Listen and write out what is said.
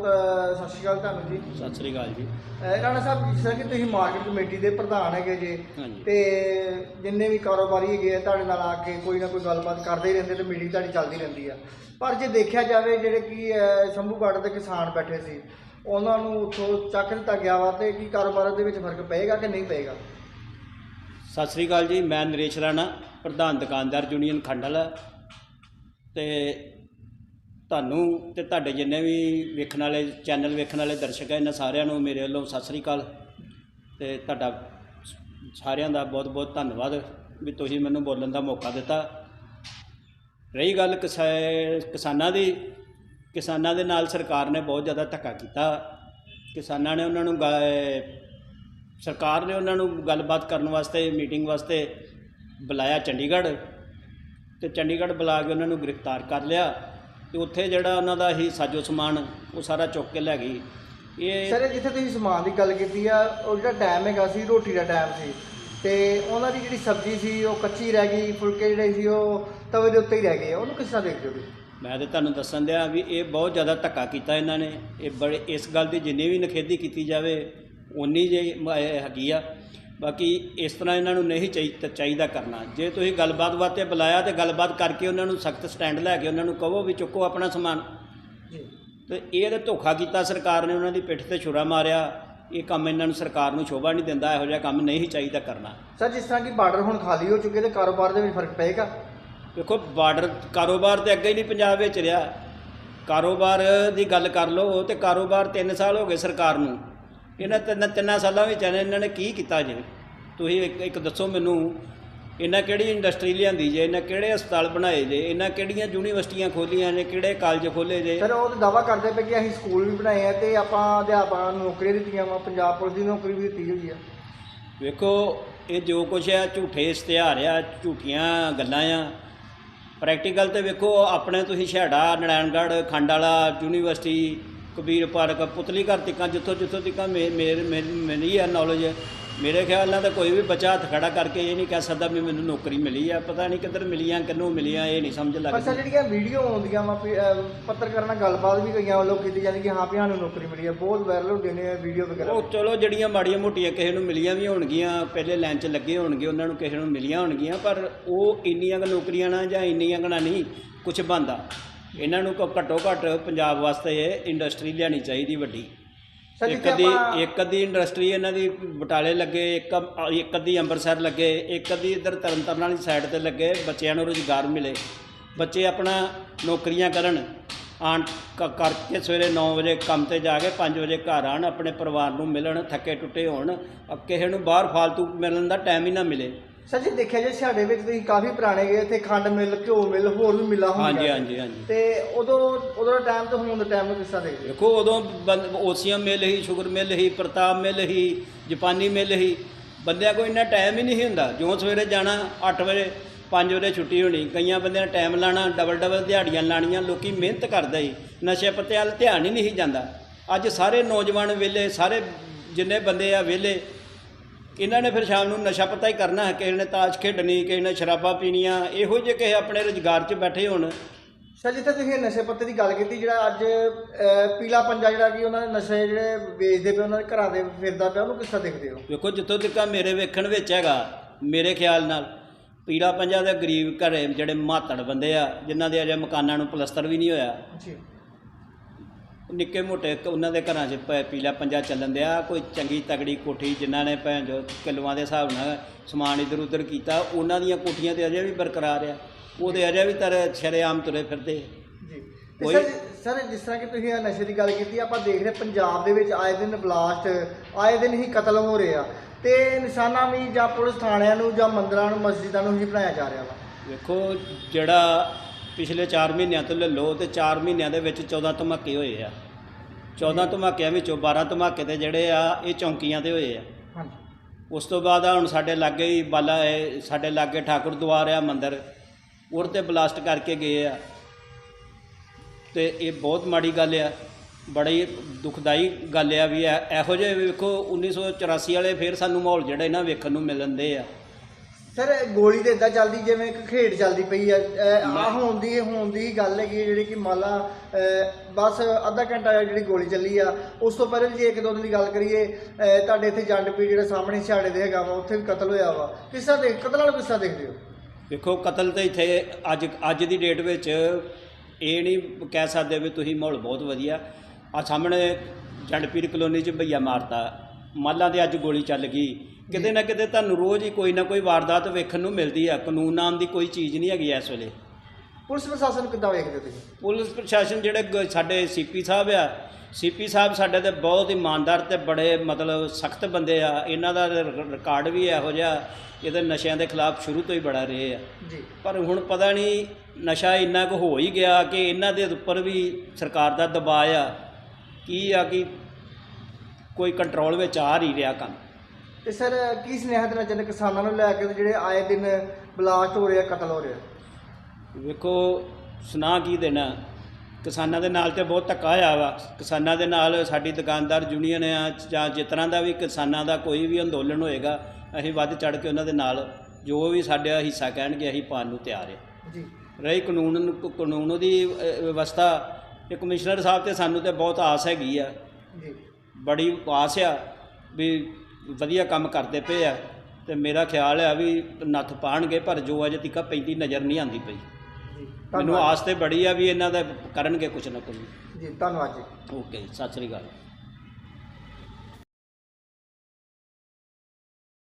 ਸਤਿ ਸ਼੍ਰੀ ਅਕਾਲ ਤੁਹਾਨੂੰ ਜੀ। ਸਤਿ ਸ੍ਰੀ ਅਕਾਲ ਜੀ। ਅਹ ਰਾਣਾ ਸਾਹਿਬ ਜਿਸ ਤਰ੍ਹਾਂ ਕਿ ਤੁਸੀਂ ਮਾਰਕੀਟ ਕਮੇਟੀ ਦੇ ਪ੍ਰਧਾਨ ਹੈਗੇ ਜੀ ਹਾਂਜੀ। ਤੇ ਜਿੰਨੇ ਵੀ ਕਾਰੋਬਾਰੀ ਹੈਗੇ ਆ ਤੁਹਾਡੇ ਨਾਲ ਆ ਕੇ ਕੋਈ ਨਾ ਕੋਈ ਗੱਲਬਾਤ ਕਰਦੇ ਹੀ ਰਹਿੰਦੇ ਤੇ ਮੀਟਿੰਗ ਤੁਹਾਡੀ ਚੱਲਦੀ ਰਹਿੰਦੀ ਆ। ਪਰ ਜੇ ਦੇਖਿਆ ਜਾਵੇ ਜਿਹੜੇ ਕਿ ਅਹ ਸ਼ੰਭੂਗੜ੍ਹ ਦੇ ਕਿਸਾਨ ਬੈਠੇ ਸੀ ਉਹਨਾਂ ਨੂੰ ਉੱਥੋਂ ਚੱਕ ਦਿੱਤਾ ਗਿਆ ਵਾ ਤੇ ਕੀ ਕਾਰੋਬਾਰਾਂ ਦੇ ਵਿੱਚ ਫ਼ਰਕ ਪਏਗਾ ਕਿ ਨਹੀਂ ਪਏਗਾ? ਸਤਿ ਸ੍ਰੀ ਅਕਾਲ ਜੀ ਮੈਂ ਨਰੇਸ਼ ਰਾਣਾ ਪ੍ਰਧਾਨ ਦੁਕਾਨਦਾਰ ਯੂਨੀਅਨ ਖੰਡਲ। ਤੇ ਤੁਹਾਨੂੰ ਤੇ ਤੁਹਾਡੇ ਜਿੰਨੇ ਵੀ ਵੇਖਣ ਵਾਲੇ ਚੈਨਲ ਵੇਖਣ ਵਾਲੇ ਦਰਸ਼ਕ ਹੈ ਇਹਨਾਂ ਸਾਰਿਆਂ ਨੂੰ ਮੇਰੇ ਵੱਲੋਂ ਸਤਿ ਸ੍ਰੀ ਅਕਾਲ। ਤੇ ਤੁਹਾਡਾ ਸਾਰਿਆਂ ਦਾ ਬਹੁਤ ਬਹੁਤ ਧੰਨਵਾਦ ਵੀ ਤੁਸੀਂ ਮੈਨੂੰ ਬੋਲਣ ਦਾ ਮੌਕਾ ਦਿੱਤਾ। ਰਹੀ ਗੱਲ ਕਿਸਾਨਾਂ ਦੀ, ਕਿਸਾਨਾਂ ਦੇ ਨਾਲ ਸਰਕਾਰ ਨੇ ਬਹੁਤ ਜ਼ਿਆਦਾ ਧੱਕਾ ਕੀਤਾ। ਕਿਸਾਨਾਂ ਨੇ ਉਹਨਾਂ ਨੂੰ ਗਾ- ਸਰਕਾਰ ਨੇ ਉਹਨਾਂ ਨੂੰ ਗੱਲਬਾਤ ਕਰਨ ਵਾਸਤੇ, ਮੀਟਿੰਗ ਵਾਸਤੇ ਬੁਲਾਇਆ ਚੰਡੀਗੜ੍ਹ। ਤੇ ਚੰਡੀਗੜ੍ਹ ਬੁਲਾ ਕੇ ਉਹਨਾਂ ਨੂੰ ਗ੍ਰਿਫਤਾਰ ਕਰ ਲਿਆ। ਤੇ ਉੱਥੇ ਜਿਹੜਾ ਉਹਨਾਂ ਦਾ ਹੀ ਸਾਜੋ ਸਮਾਨ ਉਹ ਸਾਰਾ ਚੁੱਕ ਕੇ ਲੈ ਗਈ। ਇਹ ਸਰ ਜਿੱਥੇ ਤੁਸੀਂ ਸਮਾਨ ਦੀ ਗੱਲ ਕੀਤੀ ਆ ਉਹ ਜਿਹੜਾ ਟਾਈਮ ਹੈਗਾ ਸੀ ਰੋਟੀ ਦਾ ਟਾਈਮ ਸੀ। ਤੇ ਉਹਨਾਂ ਦੀ ਜਿਹੜੀ ਸਬਜ਼ੀ ਸੀ ਉਹ ਕੱਚੀ ਰਹਿ ਗਈ ਫੁਲਕੇ ਜਿਹੜੇ ਸੀ ਉਹ ਤਵੇ ਦੇ ਉੱਤੇ ਹੀ ਰਹਿ ਗਏ। ਉਹਨੂੰ ਕਿਸ ਤਰ੍ਹਾਂ ਦੇਖਦੇ ਹੋ ਮੈਂ ਤੇ ਤੁਹਾਨੂੰ ਦੱਸਣ ਦਿਆ ਵੀ ਇਹ ਬਹੁਤ ਜ਼ਿਆਦਾ ਧੱਕਾ ਕੀਤਾ ਇਹਨਾਂ ਨੇ। ਇਹ ਬੜੇ ਇਸ ਗੱਲ ਦੀ ਜਿੰਨੀ ਵੀ ਨਖੇਦੀ ਕੀਤੀ ਜਾਵੇ ਉਨੀ ਜੇ ਹੈਗੀ ਆ। ਬਾਕੀ ਇਸ ਤਰ੍ਹਾਂ ਇਹਨਾਂ ਨੂੰ ਨਹੀਂ ਚਾਹੀ- ਚਾਹੀਦਾ ਕਰਨਾ। ਜੇ ਤੁਸੀਂ ਗੱਲਬਾਤ ਵਾਸਤੇ ਬੁਲਾਇਆ ਤੇ ਗੱਲਬਾਤ ਕਰਕੇ ਉਹਨਾਂ ਨੂੰ ਸਖਤ ਸਟੈਂਡ ਲੈ ਕੇ ਉਹਨਾਂ ਨੂੰ ਕਹੋ ਵੀ ਚੁੱਕੋ ਆਪਣਾ ਸਮਾਨ। ਤੇ ਇਹ ਤੇ ਧੋਖਾ ਕੀਤਾ ਸਰਕਾਰ ਨੇ ਉਹਨਾਂ ਦੀ ਪਿੱਠ ਤੇ ਛੁਰਾ ਮਾਰਿਆ। ਇਹ ਕੰਮ ਇਹਨਾਂ ਨੂੰ ਸਰਕਾਰ ਨੂੰ ਸ਼ੋਭਾ ਨਹੀਂ ਦਿੰਦਾ ਇਹੋ ਜਿਹਾ ਕੰਮ ਨਹੀਂ ਚਾਹੀਦਾ ਕਰਨਾ। ਸਰ ਜਿਸ ਤਰ੍ਹਾਂ ਕਿ ਬਾਰਡਰ ਹੁਣ ਖਾਲੀ ਹੋ ਚੁੱਕੇ ਤੇ ਕਾਰੋਬਾਰ ਦੇ ਵਿੱਚ ਫ਼ਰਕ ਪਏਗਾ? ਵੇਖੋ ਬਾਰਡਰ ਕਾਰੋਬਾਰ ਤੇ ਅੱਗੇ ਹੀ ਨਹੀਂ ਪੰਜਾਬ ਵਿੱਚ ਰਿਹਾ। ਕਾਰੋਬਾਰ ਦੀ ਗੱਲ ਕਰ ਲਓ ਤੇ ਕਾਰੋਬਾਰ 3 ਸਾਲ ਹੋ ਗਏ ਸਰਕਾਰ ਨੂੰ। ਇਹਨਾਂ ਤਿੰਨ ਤਿੰਨਾਂ ਸਾਲਾਂ ਵਿੱਚ ਇਹਨਾਂ ਨੇ ਕੀ ਕੀਤਾ ਜੇ? ਤੁਸੀਂ ਇੱਕ ਇੱਕ ਦੱਸੋ ਮੈਨੂੰ ਇਹਨਾਂ ਕਿਹੜੀ ਇੰਡਸਟਰੀ ਲਿਆਂਦੀ ਜੇ? ਇਹਨਾਂ ਕਿਹੜੇ ਹਸਪਤਾਲ ਬਣਾਏ ਜੇ? ਇਹਨਾਂ ਕਿਹੜੀਆਂ ਯੂਨੀਵਰਸਿਟੀਆਂ ਖੋਲੀਆਂ ਨੇ? ਕਿਹੜੇ ਕਾਲਜ ਖੋਲੇ ਜੇ? ਸਰ ਉਹ ਤਾਂ ਦਾਵਾ ਕਰਦੇ ਪਏ ਕਿ ਅਸੀਂ ਸਕੂਲ ਵੀ ਬਣਾਏ ਆ ਤੇ ਆਪਾਂ ਅਧਿਆਪਕਾਂ ਨੂੰ ਨੌਕਰੀਆਂ ਦਿੱਤੀਆਂ ਵਾ। ਪੰਜਾਬ ਪੁਲਿਸ ਦੀ ਨੌਕਰੀ ਵੀ ਦਿੱਤੀ ਹੋਈ ਆ। ਵੇਖੋ ਇਹ ਜੋ ਕੁਛ ਹੈ ਝੂਠੇ ਇਸ਼ਤਿਹਾਰ ਆ ਝੂਠੀਆਂ ਗੱਲਾਂ ਆ। ਪ੍ਰੈਕਟੀਕਲ ਤੇ ਵੇਖੋ ਆਪਣੇ ਤੁਸੀਂ ਛੇੜਾ ਨਰਾਇਣਗੜ੍ਹ ਖੰਡ ਵਾਲਾ ਯੂਨੀਵਰਸਿਟੀ ਕਬੀਰ ਪਾਰਕ ਪੁਤਲੀ ਘਰ ਤੱਕਾਂ ਜਿੱਥੋਂ ਜਿੱਥੋਂ ਤੱਕਾਂ ਮੇ- ਮੇਰੇ ਮੇਰੀ ਆ ਨੌਲੇਜ ਮੇਰੇ ਖਿਆਲ ਨਾਲ ਤਾਂ ਕੋਈ ਵੀ ਬੱਚਾ ਹੱਥ ਖੜਾ ਕਰਕੇ ਇਹ ਨਹੀਂ ਕਹਿ ਸਕਦਾ ਵੀ ਮੈਨੂੰ ਨੌਕਰੀ ਮਿਲੀ ਆ। ਪਤਾ ਨਹੀਂ ਕਿੱਧਰ ਮਿਲੀਆਂ ਕਿੰਨੂੰ ਮਿਲੀਆਂ ਇਹ ਨਹੀਂ ਸਮਝ ਲੱਗਦੀ। ਜਿਹੜੀਆਂ ਵੀਡੀਓ ਆਉਂਦੀਆਂ ਵਾ ਪੱਤਰਕਾਰਾਂ ਨਾਲ ਗੱਲਬਾਤ ਵੀ ਕਈਆਂ ਵੱਲੋਂ ਕੀਤੀ ਜਾਂਦੀ ਕਿ ਹਾਂ ਵੀ ਸਾਨੂੰ ਨੌਕਰੀ ਮਿਲੀ ਹੈ ਬਹੁਤ ਵਾਇਰਲ ਹੁੰਦੇ ਨੇ ਵੀਡੀਓ ਵਗੈਰਾ। ਉਹ ਚਲੋ ਜਿਹੜੀਆਂ ਮਾੜੀਆਂ ਮੋਟੀਆਂ ਕਿਸੇ ਨੂੰ ਮਿਲੀਆਂ ਵੀ ਹੋਣਗੀਆਂ ਪਹਿਲੇ ਲਾਈਨ 'ਚ ਲੱਗੇ ਹੋਣਗੇ ਉਹਨਾਂ ਨੂੰ ਕਿਸੇ ਨੂੰ ਮਿਲੀਆਂ ਹੋਣਗੀਆਂ ਪਰ ਉਹ ਇੰਨੀਆਂ ਕੁ ਨੌਕਰੀਆਂ ਨਾ ਜਾਂ ਇੰਨੀਆਂ ਕੁ ਨਾ ਨਹੀਂ ਕੁਝ ਬੰਦਾ ਇਹਨਾਂ ਨੂੰ ਘ- ਘੱਟੋ ਘੱਟ ਪੰਜਾਬ ਵਾਸਤੇ ਇੰਡਸਟਰੀ ਲਿਆਣੀ ਚਾਹੀਦੀ ਵੱਡੀ। ਸਰ ਇੱਕ ਜਿੱਥੇ ਅੱਧੀ ਆਪਾਂ ਇੱਕ ਅੱਧੀ ਇੰਡਸਟਰੀ ਇਹਨਾਂ ਦੀ ਬਟਾਲੇ ਲੱਗੇ ਇੱਕ ਇੱਕ ਅੱਧੀ ਅੰਮ੍ਰਿਤਸਰ ਲੱਗੇ ਇੱਕ ਅੱਧੀ ਇੱਧਰ ਤਰਨਤਾਰਨ ਵਾਲੀ ਸਾਈਡ ਤੇ ਲੱਗੇ ਬੱਚਿਆਂ ਨੂੰ ਰੁਜ਼ਗਾਰ ਮਿਲੇ। ਬੱਚੇ ਆਪਣਾ ਨੌਕਰੀਆਂ ਕਰਨ ਆਣ ਕ- ਕਰਕੇ ਸਵੇਰੇ 9 ਵਜੇ ਕੰਮ ਤੇ ਜਾ ਕੇ 5 ਵਜੇ ਘਰ ਆਣ ਆਪਣੇ ਪਰਿਵਾਰ ਨੂੰ ਮਿਲਣ ਥੱਕੇ ਟੁੱਟੇ ਹੋਣ ਅ ਕਿਸੇ ਨੂੰ ਬਾਹਰ ਫਾਲਤੂ ਮਿਲਣ ਦਾ ਟਾਈਮ ਹੀ ਨਾ ਮਿਲੇ। ਸਰ ਜੀ ਦੇਖਿਆ ਜੇ ਸਾਡੇ ਵਿੱਚ ਤੁਸੀਂ ਕਾਫੀ ਪੁਰਾਣੇ ਗਏ ਇੱਥੇ ਖੰਡ ਮਿਲ ਘਿਓ ਮਿਲ ਹੋਰ ਵੀ ਮਿਲਾਂ ਹਾਂਜੀ ਹੁੰਦੀਆਂ। ਹਾਂਜੀ ਹਾਂਜੀ ਤੇ ਉਦੋਂ ਉਦੋਂ ਦਾ ਟਾਈਮ ਤੇ ਹੁਣ ਦਾ ਟਾਈਮ ਨੂੰ ਕਿਸ ਤਰ੍ਹਾਂ ਦੇਖਦੇ? ਦੇਖੋ ਉਦੋਂ ਬੰਦ- ਓਸੀਅਮ ਮਿਲ ਹੀ ਸ਼ੂਗਰ ਮਿਲ ਹੀ ਪ੍ਰਤਾਪ ਮਿਲ ਹੀ ਜਾਪਾਨੀ ਮਿਲ ਹੀ। ਬੰਦਿਆਂ ਕੋਲ ਇੰਨਾ ਟਾਈਮ ਹੀ ਨਹੀਂ ਹੁੰਦਾ। ਜਿਉਂ ਸਵੇਰੇ ਜਾਣਾ 8 ਵਜੇ 5 ਵਜੇ ਛੁੱਟੀ ਹੋਣੀ ਕਈਆਂ ਬੰਦਿਆਂ ਨੇ ਟਾਈਮ ਲਾਣਾ ਡਬਲ ਡਬਲ ਦਿਹਾੜੀਆਂ ਲਾਣੀਆਂ ਲੋਕੀ ਮਿਹਨਤ ਕਰਦੇ ਸੀ ਨਸ਼ੇ ਪੱਤੇ ਵੱਲ ਧਿਆਨ ਹੀ ਨਹੀਂ ਜਾਂਦਾ। ਅੱਜ ਸਾਰੇ ਨੌਜਵਾਨ ਵਿਹਲੇ ਸਾਰੇ ਜਿੰਨੇ ਬੰਦੇ ਆ ਵਿਹਲੇ ਇਹਨਾਂ ਨੇ ਫਿਰ ਸ਼ਾਮ ਨੂੰ ਨਸ਼ਾ ਪੱਤਾ ਹੀ ਕਰਨਾ ਹੈ। ਕਿਸੇ ਨੇ ਤਾਸ਼ ਖੇਡਣੀ ਕਿਸੇ ਨੇ ਸ਼ਰਾਬਾਂ ਪੀਣੀਆਂ ਇਹੋ ਜਿਹੇ ਕਿਸੇ ਆਪਣੇ ਰੁਜ਼ਗਾਰ 'ਚ ਬੈਠੇ ਹੋਣ। ਸਰ ਜਿੱਥੇ ਤੁਸੀਂ ਨਸ਼ੇ ਪੱਤੇ ਦੀ ਗੱਲ ਕੀਤੀ ਜਿਹੜਾ ਅੱਜ ਪੀਲਾ ਪੰਜਾ ਜਿਹੜਾ ਕਿ ਉਹਨਾਂ ਦੇ ਨਸ਼ੇ ਜਿਹੜੇ ਵੇਚਦੇ ਪਏ ਉਹਨਾਂ ਦੇ ਘਰਾਂ ਦੇ ਫਿਰਦਾ ਪਿਆ ਉਹਨੂੰ ਕਿਸ ਦੇਖਦੇ ਹੋ? ਵੇਖੋ ਜਿੱਥੋਂ ਤੱਕ ਮੇਰੇ ਵੇਖਣ ਵਿੱਚ ਹੈਗਾ ਮੇਰੇ ਖਿਆਲ ਨਾਲ ਪੀੜਾ ਪੰਜਾ ਦੇ ਗਰੀਬ ਘਰੇ ਜਿਹੜੇ ਮਾਤੜ ਬੰਦੇ ਆ ਜਿਨ੍ਹਾਂ ਦੇ ਅਜੇ ਮਕਾਨਾਂ ਨੂੰ ਪਲਸਤਰ ਵੀ ਨਹੀਂ ਹੋਇਆ ਜੀ। ਨਿੱਕੇ ਮੋਟੇ ਕ- ਉਹਨਾਂ ਦੇ ਘਰਾਂ 'ਚ ਪ- ਪੀਲਾ ਪੰਜਾ ਚੱਲਣ ਦਿਆ। ਕੋਈ ਚੰਗੀ ਤਗੜੀ ਕੋਠੀ ਜਿਨ੍ਹਾਂ ਨੇ ਭੈਣ ਜੋ ਕਿਲੋਆਂ ਦੇ ਹਿਸਾਬ ਨਾਲ ਸਮਾਨ ਇਧਰ ਉਧਰ ਕੀਤਾ ਉਹਨਾਂ ਦੀਆਂ ਕੋਠੀਆਂ ਤੇ ਅਜੇ ਵੀ ਬਰਕਰਾਰ ਆ। ਉਹਦੇ ਅਜੇ ਵੀ ਤਰ ਸ਼ਰੇਆਮ ਤੁਰੇ ਫਿਰਦੇ ਜੀ। ਤੇ ਕੋਈ- ਸਰ ਸਰ ਜਿਸ ਤਰ੍ਹਾਂ ਕਿ ਤੁਸੀਂ ਇਹ ਨਸ਼ੇ ਦੀ ਗੱਲ ਕੀਤੀ ਆਪਾਂ ਦੇਖ ਰਹੇ ਪੰਜਾਬ ਦੇ ਵਿੱਚ ਆਏ ਦਿਨ ਬਲਾਸਟ ਆਏ ਦਿਨ ਹੀ ਕਤਲ ਹੋ ਰਹੇ ਆ। ਤੇ ਨਿਸ਼ਾਨਾ ਵੀ ਜਾਂ ਪੁਲਿਸ ਥਾਣਿਆਂ ਨੂੰ ਜਾਂ ਮੰਦਰਾਂ ਨੂੰ ਮਸਜਿਦਾਂ ਨੂੰ ਹੀ ਬਣਾਇਆ ਜਾ ਰਿਹਾ ਵਾ। ਵੇਖੋ ਜਿਹੜਾ ਪਿਛਲੇ 4 ਮਹੀਨਿਆਂ ਤੋਂ ਲੈ ਲਓ ਤੇ 4 ਮਹੀਨਿਆਂ ਦੇ ਵਿੱਚ 14 ਧਮਾਕੇ ਹੋਏ ਆ। 14 ਧਮਾਕਿਆਂ ਵਿੱਚੋਂ 12 ਧਮਾਕੇ ਤੇ ਜਿਹੜੇ ਆ ਇਹ ਚੌਂਕੀਆਂ ਤੇ ਹੋਏ ਆ। ਹਾਂਜੀ। ਉਸ ਤੋਂ ਬਾਅਦ ਆ ਹੁਣ ਸਾਡੇ ਲਾਗੇ ਹੀ ਬਾਲਾ ਇਹ ਸਾਡੇ ਲਾਗੇ ਠਾਕੁਰ ਦੁਆਰ ਆ ਮੰਦਿਰ। ਉਹਦੇ ਤੇ ਬਲਾਸਟ ਕਰਕੇ ਗਏ ਆ। ਤੇ ਇਹ ਬਹੁਤ ਮਾੜੀ ਗੱਲ ਆ। ਬੜੀ ਦੁਖਦਾਈ ਗੱਲ ਆ ਵੀ ਇਹ- ਜਿਹੇ ਵੇਖੋ 1984 ਵਾਲੇ ਫੇਰ ਸਾਨੂੰ ਮਾਹੌਲ ਜਿਹੜੇ ਨਾ ਵੇਖਣ ਨੂੰ ਮਿਲਣ ਦੇ ਆ। ਸਰ ਗੋਲੀ ਤੇ ਇਦਾਂ ਚੱਲਦੀ ਜਿਵੇਂ ਇੱਕ ਖੇਡ ਚੱਲਦੀ ਪਈ ਆ ਆ ਹੋਣ ਦੀ ਹੋਣ ਦੀ ਗੱਲ ਹੈਗੀ ਹੈ ਜਿਹੜੀ ਕਿ ਮੰਨ ਲਾ ਅਹ, ਬਸ ਅੱਧਾ ਘੰਟਾ ਜਿਹੜੀ ਗੋਲੀ ਚੱਲੀ ਆ। ਉਸ ਤੋਂ ਪਹਿਲਾਂ ਜੇ ਇੱਕ ਦੋ ਦਿਨ ਦੀ ਗੱਲ ਕਰੀਏ ਅਹ, ਤੁਹਾਡੇ ਇੱਥੇ ਜੰਡ ਪੀ ਜਿਹੜਾ ਸਾਹਮਣੇ ਛਾੜੇ ਦੇ ਹੈਗਾ ਵਾ ਉੱਥੇ ਵੀ ਕਤਲ ਹੋਇਆ ਵਾ। ਕਿਸਾ ਦੇਖ ਕਤਲ ਵਾਲਾ ਕਿਸਾ ਦੇਖਦੇ ਹੋ? ਵੇਖੋ ਕਤਲ ਤੇ ਇੱਥੇ ਅੱਜ ਅੱਜ ਦੀ ਡੇਟ ਵਿੱਚ ਇਹ ਨਹੀਂ ਕਹਿ ਸਕਦੇ ਵੀ ਤੁਸੀਂ ਮਾਹੌਲ ਬਹੁਤ ਵਧੀਆ। ਆ ਸਾਹਮਣੇ ਜੰਡਪੀਰ ਕਲੋਨੀ 'ਚ ਭਈਆ ਮਾਰਤਾ। ਮਾਲਾਂ ਦੇ ਅੱਜ ਗੋਲੀ ਚੱਲ ਗਈ। ਕਿਤੇ ਨਾ ਕਿਤੇ ਤੁਹਾਨੂੰ ਰੋਜ਼ ਹੀ ਕੋਈ ਨਾ ਕੋਈ ਵਾਰਦਾਤ ਵੇਖਣ ਨੂੰ ਮਿਲਦੀ ਆ ਕਾਨੂੰਨ ਨਾਮ ਦੀ ਕੋਈ ਚੀਜ਼ ਨਹੀਂ ਹੈਗੀ ਇਸ ਵੇਲੇ। ਪੁਲਿਸ ਪ੍ਰਸ਼ਾਸਨ ਕਿੱਦਾਂ ਵੇਖਦੇ ਹੋ ਤੁਸੀਂ? ਪੁਲਿਸ ਪ੍ਰਸ਼ਾਸਨ ਜਿਹੜੇ ਗ- ਸਾਡੇ ਸੀਪੀ ਸਾਹਿਬ ਆ ਸੀਪੀ ਸਾਹਿਬ ਸਾਡੇ ਤੇ ਬਹੁਤ ਇਮਾਨਦਾਰ ਤੇ ਬੜੇ ਮਤਲਬ ਸਖਤ ਬੰਦੇ ਆ ਇਹਨਾਂ ਦਾ ਰ- ਰਿਕਾਰਡ ਵੀ ਇਹੋ ਜਿਹਾ ਇਹਦੇ ਨਸ਼ਿਆਂ ਦੇ ਖਿਲਾਫ ਸ਼ੁਰੂ ਤੋਂ ਹੀ ਬੜਾ ਰਹੇ ਆ। ਜੀ। ਪਰ ਹੁਣ ਪਤਾ ਨਹੀਂ ਨਸ਼ਾ ਇੰਨਾ ਕੁ ਹੋ ਹੀ ਗਿਆ ਕਿ ਇਹਨਾਂ ਦੇ ਉੱਪਰ ਵੀ ਸਰਕਾਰ ਦਾ ਦਬਾਅ ਆ ਕੀ ਆ ਕਿ ਕੋਈ ਕੰਟਰੋਲ ਵਿੱਚ ਆ ਨਹੀਂ ਰਿਹਾ ਕੰਮ। ਤੇ ਸਰ ਕੀ ਸੁਨੇਹਾ ਦੇਣਾ ਚਾਹੁੰਦੇ ਕਿਸਾਨਾਂ ਨੂੰ ਲੈ ਕੇ ਤੇ ਜਿਹੜੇ ਆਏ ਦਿਨ ਬਲਾਸਟ ਹੋ ਰਿਹਾ ਕਤਲ ਹੋ ਰਿਹਾ ਵੇਖੋ ਸੁਣਾ ਕੀ ਦੇਣਾ? ਕਿਸਾਨਾਂ ਦੇ ਨਾਲ ਤੇ ਬਹੁਤ ਧੱਕਾ ਹੋਇਆ ਵਾ। ਕਿਸਾਨਾਂ ਦੇ ਨਾਲ ਸਾਡੀ ਦੁਕਾਨਦਾਰ ਯੂਨੀਅਨ ਆ ਜਾਂ ਜਿਸ ਤਰ੍ਹਾਂ ਦਾ ਵੀ ਕਿਸਾਨਾਂ ਦਾ ਕੋਈ ਵੀ ਅੰਦੋਲਨ ਹੋਏਗਾ ਅਸੀਂ ਵੱਧ ਚੜ ਕੇ ਉਹਨਾਂ ਦੇ ਨਾਲ ਜੋ ਵੀ ਸਾਡਾ ਹਿੱਸਾ ਕਹਿਣਗੇ ਅਸੀਂ ਪਾਉਣ ਨੂੰ ਤਿਆਰ ਹਾਂ ਜੀ। ਰਹੀ ਕਾਨੂੰਨ ਨੂੰ- ਕਾਨੂੰਨ ਦੀ ਅ, ਵਿਵਸਥਾ ਇਹ ਕਮਿਸ਼ਨਰ ਸਾਹਿਬ ਤੇ ਸਾਨੂੰ ਤੇ ਬਹੁਤ ਆਸ ਹੈਗੀ ਆ। ਜੀ। ਬੜੀ ਆਸ ਆ ਵੀ ਵਧੀਆ ਕੰਮ ਕਰਦੇ ਪਏ ਆ ਤੇ ਮੇਰਾ ਖਿਆਲ ਆ ਵੀ ਨੱਥ ਪਾਣਗੇ ਪਰ ਜੋ ਅਜੇ ਤੱਕ ਪੈਂਦੀ ਨਜ਼ਰ ਨਹੀਂ ਆਉਂਦੀ ਪਈ। ਮੈਨੂੰ ਆਸ ਤੇ ਬੜੀ ਆ ਵੀ ਇਹਨਾਂ ਦਾ ਕਰਨਗੇ ਕੁਝ ਨਾ ਕੁਝ ਜੀ ਧੰਨਵਾਦ ਜੀ। ਓਕੇ ਸਤਿ ਸ੍ਰੀ ਅਕਾਲ।